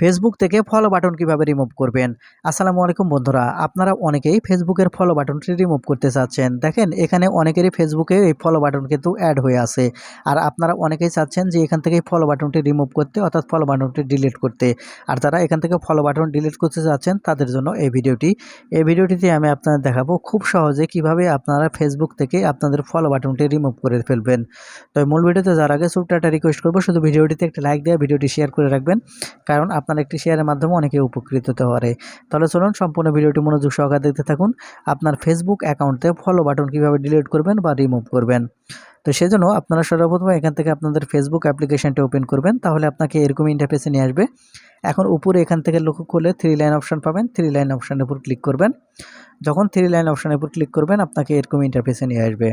Facebook থেকে follow button কীভাবে remove করবেন? আসসালামু আলাইকুম বন্ধুরা, আপনারা অনেকেই ফেসবুকের ফলো বাটনটি রিমুভ করতে চাচ্ছেন। দেখেন, এখানে অনেকেরই ফেসবুকে এই ফলো বাটন কিন্তু অ্যাড হয়ে আছে। আর আপনারা অনেকেই চাচ্ছেন যে এখান থেকে ফলো বাটনটি রিমুভ করতে, অর্থাৎ ফলো বাটনটি ডিলিট করতে। আর যারা এখান থেকে ফলো বাটন ডিলিট করতে চাচ্ছেন, তাদের জন্য এই ভিডিওটি, এই ভিডিওটিতে আমি আপনাদের দেখাবো খুব সহজে কীভাবে আপনারা ফেসবুক থেকে আপনাদের ফলো বাটনটি রিমুভ করে ফেলবেন। তো মূল ভিডিওতে যার আগে ছোট্ট একটা রিকোয়েস্ট করব, শুধু ভিডিওটিতে একটা লাইক দিয়ে, ভিডিওটি শেয়ার করে রাখবেন। কারণ একটি শেয়ারের মাধ্যমে অনেকে উপকৃত হতে পারে। তাহলে চলুন সম্পূর্ণ ভিডিওটি মনোযোগ সহকারে দেখতে থাকুন, আপনার ফেসবুক অ্যাকাউন্টে ফলো বাটন কীভাবে ডিলিট করবেন বা রিমুভ করবেন। তো সেজন্য আপনারা সর্বপ্রথম এখান থেকে আপনাদের ফেসবুক অ্যাপ্লিকেশনটা ওপেন করবেন, তাহলে আপনাকে এরকম ইন্টারফেসে নিয়ে আসবে। এখন উপরে এখান থেকে লক্ষ্য করলে থ্রি লাইন অপশান পাবেন থ্রি লাইন অপশানের উপর ক্লিক করবেন। যখন থ্রি লাইন অপশানের উপর ক্লিক করবেন, আপনাকে এরকম ইন্টারফেসে নিয়ে আসবে।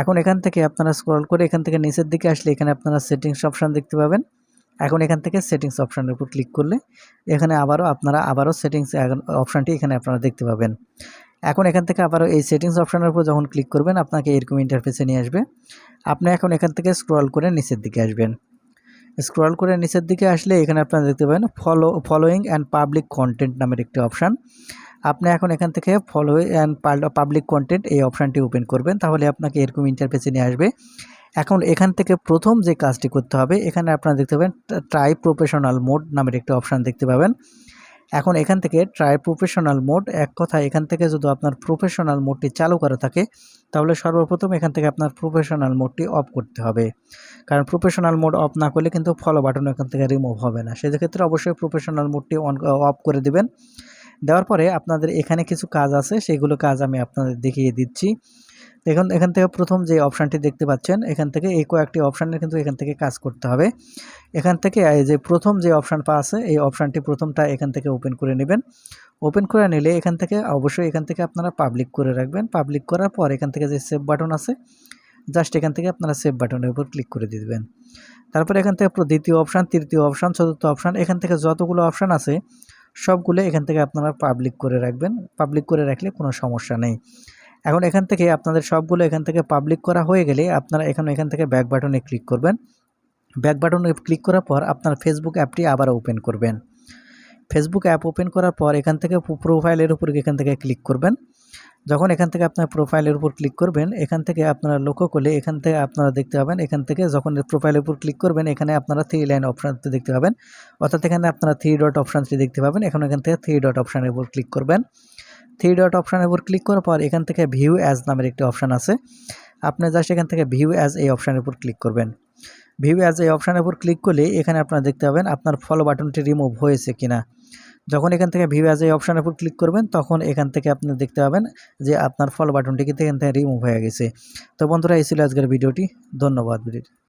এখন এখান থেকে আপনারা স্ক্রল করে এখান থেকে নিচের দিকে আসলে এখানে আপনারা সেটিংস অপশান দেখতে পাবেন। এখন এখান থেকে সেটিংস অপশানের উপর ক্লিক করলে এখানে আবারও আপনারা আবারও সেটিংস অপশানটি এখানে আপনারা দেখতে পাবেন। এখন এখান থেকে আবারও এই সেটিংস অপশানের উপর যখন ক্লিক করবেন, আপনাকে এরকম ইন্টারফেসে নিয়ে আসবে। আপনি এখন এখান থেকে স্ক্রল করে নিচের দিকে আসবেন। স্ক্রল করে নিচের দিকে আসলে এখানে আপনারা দেখতে পাবেন follow following and public content নামের একটি অপশান আপনি এখন এখান থেকে ফলো অ্যান্ড পাবলিক কন্টেন্ট এই অপশানটি ওপেন করবেন, তাহলে আপনাকে এরকম ইন্টারফেসে নিয়ে আসবে। এখন এখান থেকে প্রথম যে কাজটি করতে হবে, এখানে আপনারা দেখতে পাবেন ট্রাই প্রফেশনাল মোড নামের একটি অপশান দেখতে পাবেন। এখন এখান থেকে ট্রাই প্রফেশনাল মোড, এক কথা এখান থেকে যদি আপনার প্রফেশনাল মোডটি চালু করা থাকে, তাহলে সর্বপ্রথম এখান থেকে আপনার প্রফেশনাল মোডটি অফ করতে হবে। কারণ প্রফেশনাল মোড অফ না করলে কিন্তু ফলো বাটন এখান থেকে রিমুভ হবে না। সেক্ষেত্রে অবশ্যই প্রফেশনাল মোডটি অন অফ করে দেবেন। দেওয়ার পরে আপনাদের এখানে কিছু কাজ আছে, সেগুলো কাজ আমি আপনাদের দেখিয়ে দিচ্ছি। এখন এখান থেকে প্রথম যে অপশানটি দেখতে পাচ্ছেন এখান থেকে এই কয়েকটি অপশানের কিন্তু এখান থেকে কাজ করতে হবে এখান থেকে যে প্রথম যে অপশান পা আছে এই অপশানটি প্রথমটা এখান থেকে ওপেন করে নেবেন ওপেন করে নিলে এখান থেকে অবশ্যই এখান থেকে আপনারা পাবলিক করে রাখবেন পাবলিক করার পর এখান থেকে যে সেভ বাটন আছে জাস্ট এখান থেকে আপনারা সেভ বাটনের উপর ক্লিক করে দেবেন তারপর এখান থেকে দ্বিতীয় অপশান তৃতীয় অপশান চতুর্থ অপশান এখান থেকে যতগুলো অপশান আছে সবগুলো এখান থেকে আপনারা পাবলিক করে রাখবেন পাবলিক করে রাখলে কোনো সমস্যা নেই এখন এখান থেকে আপনাদের সবগুলো এখান থেকে পাবলিক করা হয়ে গেলে আপনারা এখন এখান থেকে ব্যাক বাটনে ক্লিক করবেন ব্যাক বাটনে ক্লিক করার পর আপনার ফেসবুক অ্যাপটি আবার ওপেন করবেন ফেসবুক অ্যাপ ওপেন করার পর এখান থেকে প্রোফাইলের উপর এখান থেকে ক্লিক করবেন যখন এখান থেকে আপনার প্রোফাইলের উপর ক্লিক করবেন এখান থেকে আপনারা লক্ষ্য করলে এখান থেকে আপনারা দেখতে পাবেন এখান থেকে যখন প্রোফাইলের উপর ক্লিক করবেন এখানে আপনারা থ্রি লাইন অপশানটি দেখতে পাবেন অর্থাৎ এখানে আপনারা থ্রি ডট অপশানটি দেখতে পাবেন এখন এখান থেকে থ্রি ডট অপশানের উপর ক্লিক করবেন থ্রি ডট অপশানের উপর ক্লিক করার পর এখান থেকে ভিউ অ্যাজ নামের একটি অপশান আছে। আপনি জাস্ট এখান থেকে ভিউ অ্যাজ এই অপশানের উপর ক্লিক করবেন। ভিউ অ্যাজ এই অপশানের উপর ক্লিক করলে এখানে আপনারা দেখতে পাবেন আপনার ফলো বাটনটি রিমুভ হয়েছে কিনা। যখন এখান থেকে ভিউ অ্যাজ এই অপশানের উপর ক্লিক করবেন, তখন এখান থেকে আপনি দেখতে পাবেন যে আপনার ফলো বাটনটি কিন্তু এখান থেকে রিমুভ হয়ে গেছে। তো বন্ধুরা, এই ছিল আজকের ভিডিওটি। ধন্যবাদ ভিডিওটি।